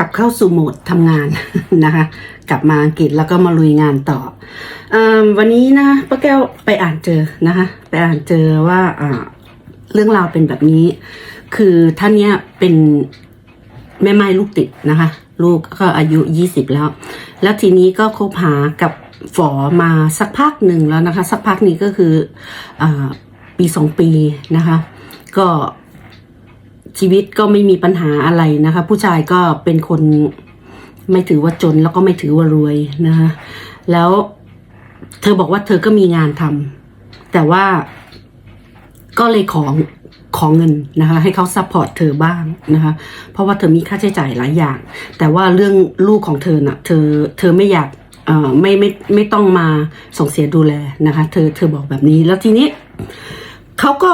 ลับเข้าสู่โหมดทำงานนะคะ กลับมาอังกฤษแล้วก็มาลุยงานต่ออวันนี้นะป้าแก้วไปอ่านเจอนะคะ ไปอ่านเจอว่าเรื่องราวเป็นแบบนี้ คือท่านเนี้ยเป็นแม่ไม้ลูกติดนะคะ ลูกก็อายุยี่สิบแล้ว แล้วทีนี้ก็คบหากับฝอมาสักพักหนึ่งแล้วนะคะ สักพักนี้ก็คืออปีสองปีนะคะ ก็ ชีวิตก็ไม่มีปัญหาอะไรนะคะ ผู้ชายก็เป็นคนไม่ถือว่าจนแล้วก็ไม่ถือว่ารวยนะคะแล้วเธอบอกว่าเธอก็มีงานทำแต่ว่าก็เลยขอขอเงินนะคะ ให้เขาซัพพอร์ตเธอบ้างนะคะ เพราะว่าเธอมีค่าใช้จ่ายหลายอย่าง แต่ว่าเรื่องลูกของเธอน่ะ เธอเธอไม่อยากเอ่อไม่ไม่ไม่ต้องมาส่งเสียดูแลนะคะ เธอเธอบอกแบบนี้แล้วทีนี้เขาก็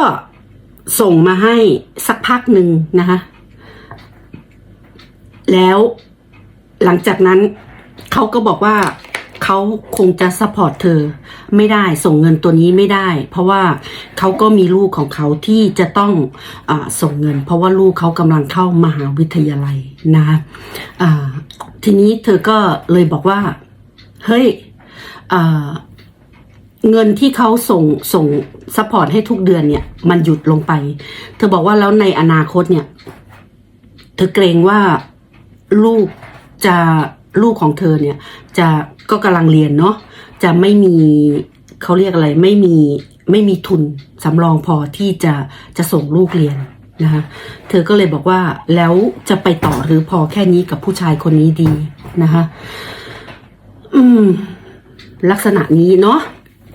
ส่งมาให้สักพักหนึ่งนะคะ แล้วหลังจากนั้นเขาก็บอกว่าเขาคงจะซัพพอร์ตเธอไม่ได้ส่งเงินตัวนี้ไม่ได้ เพราะว่าเขาก็มีลูกของเขาที่จะต้องอส่งเงิน เพราะว่าลูกเขากำลังเข้ามหาวิทยาลัยนะคะทีนี้เธอก็เลยบอกว่า เฮ้ย เงินที่เขาส่งส่งซัพพอร์ตให้ทุกเดือนเนี่ย มันหยุดลงไป เธอบอกว่าแล้วในอนาคตเนี่ย เธอเกรงว่าลูกจะลูกของเธอเนี่ย จะก็กำลังเรียนเนาะจะไม่มีเขาเรียกอะไรไม่มีไม่มีทุนสำรองพอที่จะจะส่งลูกเรียนนะคะเธอก็เลยบอกว่าแล้วจะไปต่อหรือพอแค่นี้กับผู้ชายคนนี้ดีนะคะอืม ลักษณะนี้เนาะ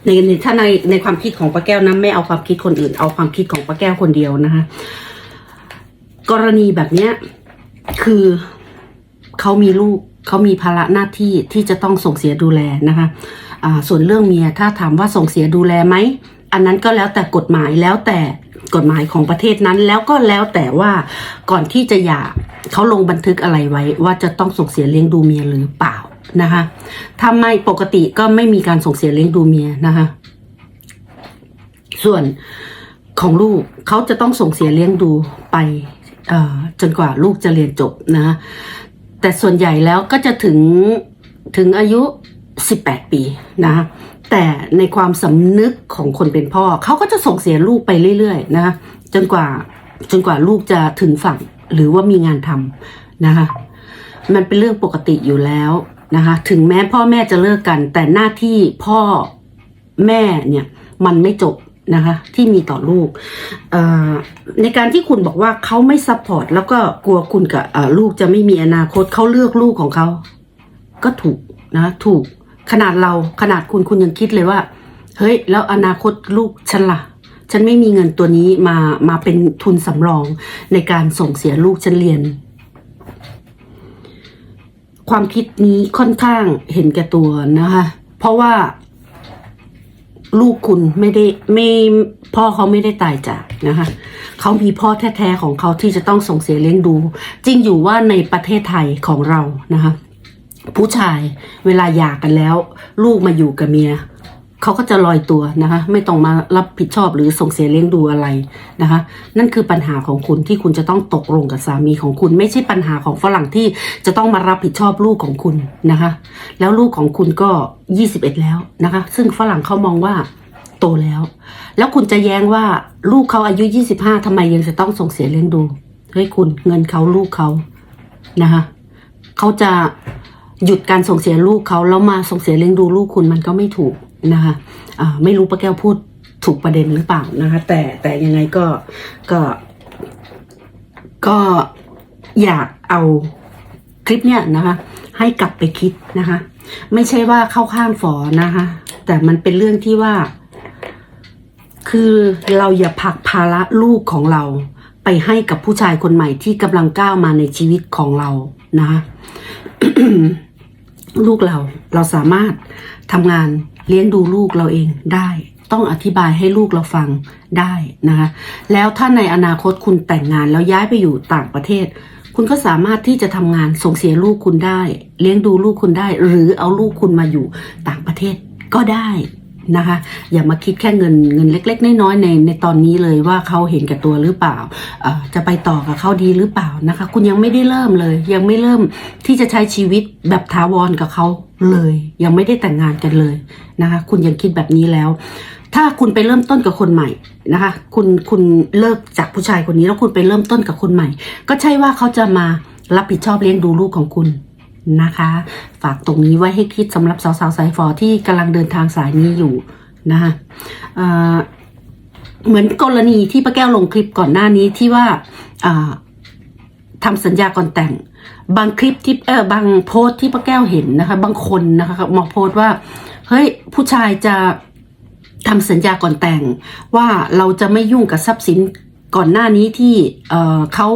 ในในถ้าในในความคิดของป้าแก้วนะไม่เอาความคิดคนอื่น เอาความคิดของป้าแก้วคนเดียวนะคะกรณีแบบเนี้ยคือเขามีลูกเขามีภาระหน้าที่ที่จะต้องส่งเสียดูแลนะคะส่วนเรื่องเมียถ้าถามว่าส่งเสียดูแลไหมอันนั้นก็แล้วแต่กฎหมายแล้วแต่กฎหมายของประเทศนั้น แล้วก็แล้วแต่ว่าก่อนที่จะหย่าเขาลงบันทึกอะไรไว้ ว่าจะต้องส่งเสียเลี้ยงดูเมียหรือเปล่า นะคะถ้าไม่ปกติก็ไม่มีการส่งเสียเลี้ยงดูเมียนะคะ ส่วนของลูกเขาจะต้องส่งเสียเลี้ยงดูไปจนกว่าลูกจะเรียนจบนะ แต่ส่วนใหญ่แล้วก็จะถึงถึงอายุ 18 ปีนะแต่ในความสำนึกของคนเป็นพ่อเขาก็จะส่งเสียลูกไปเรื่อยๆนะคะจนกว่าจนกว่าลูกจะถึงฝั่งหรือว่ามีงานทำนะคะมันเป็นเรื่องปกติอยู่แล้ว นะคะถึงแม้พ่อแม่จะเลิกกัน แต่หน้าที่พ่อแม่เนี่ยมันไม่จบนะคะที่มีต่อลูกในการที่คุณบอกว่าเขาไม่ซัพพอร์ตแล้วก็กลัวคุณกับลูกจะไม่มีอนาคตเขาเลือกลูกของเขา ก็ถูกนะถูกขนาดเราขนาดคุณคุณยังคิดเลยว่า เฮ้ย แล้วอนาคตลูกฉันล่ะ ฉันไม่มีเงินตัวนี้มามาเป็นทุนสำรองในการส่งเสียลูกฉันเรียน ความคิดนี้ค่อนข้างเห็นแก่ตัวนะคะ เพราะว่าลูกคุณไม่ได้ไม่พ่อเขาไม่ได้ตายจากนะคะเขามีพ่อแท้ๆของเขาที่จะต้องส่งเสียเลี้ยงดู จริงอยู่ว่าในประเทศไทยของเรานะคะ ผู้ชายเวลาหย่ากันแล้ว ลูกมาอยู่กับเมีย เขาก็จะลอยตัวนะคะ ไม่ต้องมารับผิดชอบหรือส่งเสียเลี้ยงดูอะไรนะคะ นั่นคือปัญหาของคุณที่คุณจะต้องตกลงกับสามีของคุณ ไม่ใช่ปัญหาของฝรั่งที่จะต้องมารับผิดชอบลูกของคุณนะคะ แล้วลูกของคุณก็ 21 แล้วนะคะ ซึ่งฝรั่งเขามองว่าโตแล้ว แล้วคุณจะแย้งว่าลูกเขาอายุ 25ทำไมยังจะต้องส่งเสียเลี้ยงดูเฮ้ยคุณเงินเขาลูกเขานะคะเขาจะ หยุดการส่งเสียลูกเขาแล้วมาส่งเสียเลี้ยงดูลูกคุณมันก็ไม่ถูกนะคะอ่าไม่รู้ป้าแก้วพูดถูกประเด็นหรือเปล่านะคะ แต่แต่ยังไงก็ก็ ก็อยากเอาคลิปเนี่ยนะคะ ให้กลับไปคิดนะคะ ไม่ใช่ว่าเข้าข้างฝอนะคะ แต่มันเป็นเรื่องที่ว่า คือเราอย่าผลักภาระลูกของเราไปให้กับผู้ชายคนใหม่ที่กำลังก้าวมาในชีวิตของเรานะคะ ลูกเราเราสามารถทำงานเลี้ยงดูลูกเราเองได้ ต้องอธิบายให้ลูกเราฟังได้นะคะแล้วถ้าในอนาคตคุณแต่งงานแล้วย้ายไปอยู่ต่างประเทศ คุณก็สามารถที่จะทำงานส่งเสียลูกคุณได้ เลี้ยงดูลูกคุณได้ หรือเอาลูกคุณมาอยู่ต่างประเทศก็ได้ นะคะอย่ามาคิดแค่เงินเงินเล็ก ๆ น้อยๆในในตอนนี้เลยว่าเขาเห็นแก่ตัวหรือเปล่าจะไปต่อกับเขาดีหรือเปล่านะคะ คุณยังไม่ได้เริ่มเลย ยังไม่เริ่มที่จะใช้ชีวิตแบบถาวรกับเขาเลย ยังไม่ได้แต่งงานกันเลยนะคะ คุณยังคิดแบบนี้แล้ว ถ้าคุณไปเริ่มต้นกับคนใหม่นะคะ คุณคุณเลิกจากผู้ชายคนนี้แล้วคุณไปเริ่มต้นกับคนใหม่ ก็ใช่ว่าเขาจะมารับผิดชอบเลี้ยงดูลูกของคุณ นะคะ ฝากตรงนี้ไว้ให้คิดสำหรับสาวๆสายฟอที่กำลังเดินทางสายนี้อยู่นะคะเเหมือนกรณีที่ป้าแก้วลงคลิปก่อนหน้านี้ที่ว่าอ่าทำสัญญาก่อนแต่ง บางคลิปที่เออบางโพสต์ที่ป้าแก้วเห็นนะคะ บางคนนะคะมาโพสต์ว่าเฮ้ยผู้ชายจะทำสัญญาก่อนแต่ง ว่าเราจะไม่ยุ่งกับทรัพย์สินก่อนหน้านี้ที่เเขา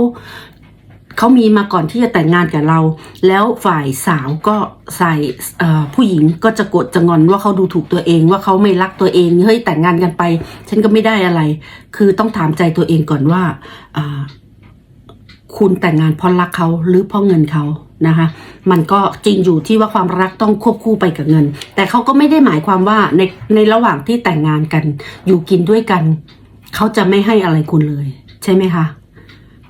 เขามีมาก่อนที่จะแต่งงานกับเรา แล้วฝ่ายสาวก็ใส่ผู้หญิงก็จะกดจะงอนว่าเขาดูถูกตัวเองว่าเขาไม่รักตัวเองเฮ้ยแต่งงานกันไป ฉันก็ไม่ได้อะไร คือต้องถามใจตัวเองก่อนว่าคุณแต่งงานเพราะรักเขาหรือเพราะเงินเขานะคะ มันก็จริงอยู่ที่ว่าความรักต้องควบคู่ไปกับเงิน แต่เขาก็ไม่ได้หมายความว่าในในระหว่างที่แต่งงานกัน อยู่กินด้วยกัน เขาจะไม่ให้อะไรคุณเลย ใช่ไหมคะ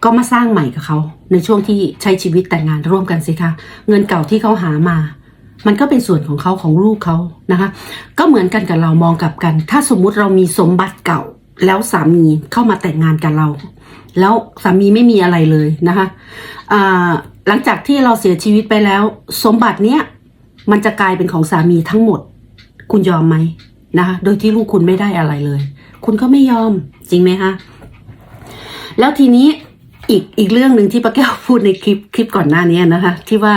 ก็มาสร้างใหม่กับเขาในช่วงที่ใช้ชีวิตแต่งงานร่วมกันสิคะเงินเก่าที่เขาหามา มันก็เป็นส่วนของเขาของลูกเขานะคะ ก็เหมือนกันกับเรามองกลับกัน ถ้าสมมุติเรามีสมบัติเก่า แล้วสามีเข้ามาแต่งงานกับเรา แล้วสามีไม่มีอะไรเลยนะคะหลังจากที่เราเสียชีวิตไปแล้ว สมบัติเนี้ยมันจะกลายเป็นของสามีทั้งหมด คุณยอมไหมนะคะโดยที่ลูกคุณไม่ได้อะไรเลย คุณก็ไม่ยอมจริงไหมคะแล้วทีนี้ อีกอีกเรื่องหนึ่งที่ป้าแก้วพูดในคลิปคลิปก่อนหน้านี้นะคะ ที่ว่า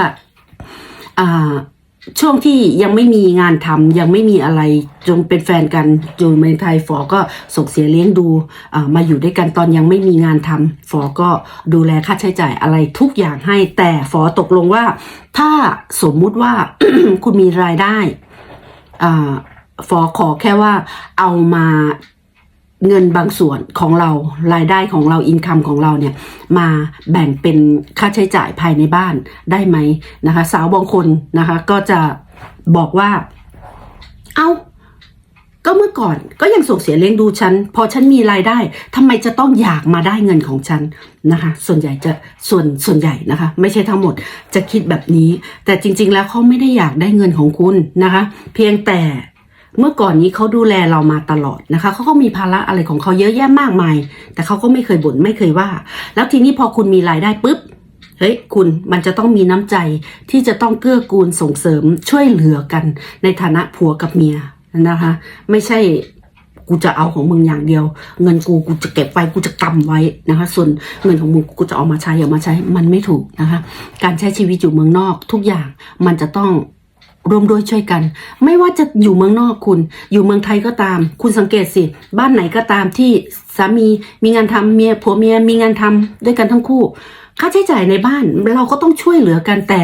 ช่วงที่ยังไม่มีงานทำยังไม่มีอะไรจนเป็นแฟนกันอยู่เมืองไทยฟอก็ส่งเสียเลี้ยงดูมาอยู่ด้วยกันตอนยังไม่มีงานทำฟอก็ดูแลค่าใช้จ่ายอะไรทุกอย่างให้ แต่ฟอตกลงว่า ถ้าสมมุติว่าคุณมีรายได้อฟอขอแค่ว่าเอามา เงินบางส่วนของเรารายได้ของเราอินคัมของเราเนี่ยมาแบ่งเป็นค่าใช้จ่ายภายในบ้านได้ไหมนะคะ สาวบางคนนะคะ ก็จะบอกว่า เอา้าก็เมื่อก่อนก็ยังส่งเสียเลี้ยงดูฉัน พอฉันมีรายได้ทำไมจะต้องอยากมาได้เงินของฉันนะคะ ส่วนใหญ่จะส่วนส่วนใหญ่นะคะ ไม่ใช่ทั้งหมดจะคิดแบบนี้ แต่จริง ๆ แล้วเขาไม่ได้อยากได้เงินของคุณนะคะ เพียงแต่ เมื่อก่อนนี้เขาดูแลเรามาตลอดนะคะเขาก็มีภาระอะไรของเขาเยอะแยะมากมาย แต่เขาก็ไม่เคยบ่นไม่เคยว่า แล้วทีนี้พอคุณมีรายได้ปุ๊บเฮ้ยคุณมันจะต้องมีน้ำใจที่จะต้องเกื้อกูลส่งเสริมช่วยเหลือกัน ในฐานะผัวกับเมียนะคะ ไม่ใช่กูจะเอาของมึงอย่างเดียว เงินกูกูจะเก็บไว้กูจะกำไว้นะคะ ส่วนเงินของมึงกูจะเอามาใช้เอามาใช้มันไม่ถูกนะคะ การใช้ชีวิตอยู่เมืองนอกทุกอย่างมันจะต้อง ร่วมด้วยช่วยกัน ไม่ว่าจะอยู่เมืองนอกคุณ อยู่เมืองไทยก็ตาม คุณสังเกตสิ บ้านไหนก็ตามที่สามีมีงานทำเมียผัวเมียมีงานทำด้วยกันทั้งคู่ ค่าใช้จ่ายในบ้านเราก็ต้องช่วยเหลือกันแต่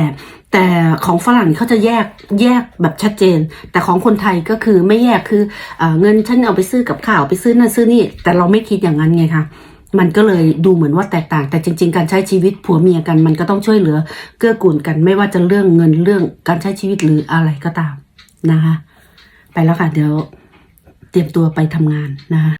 แต่ของฝรั่งเขาจะแยกแยกแบบชัดเจน แต่ของคนไทยก็คือไม่แยกคืออเงินฉันเอาไปซื้อกับข้าวไปซื้อนั่นซื้อนี่ แต่เราไม่คิดอย่างนั้นไงคะ มันก็เลยดูเหมือนว่าแตกต่าง แต่จริง ๆ การใช้ชีวิตผัวเมียกัน มันก็ต้องช่วยเหลือ เกื้อกูลกัน ไม่ว่าจะเรื่องเงินเรื่องการใช้ชีวิตหรืออะไรก็ตามนะคะ ไปแล้วค่ะ เดี๋ยวเตรียมตัวไปทำงานนะคะ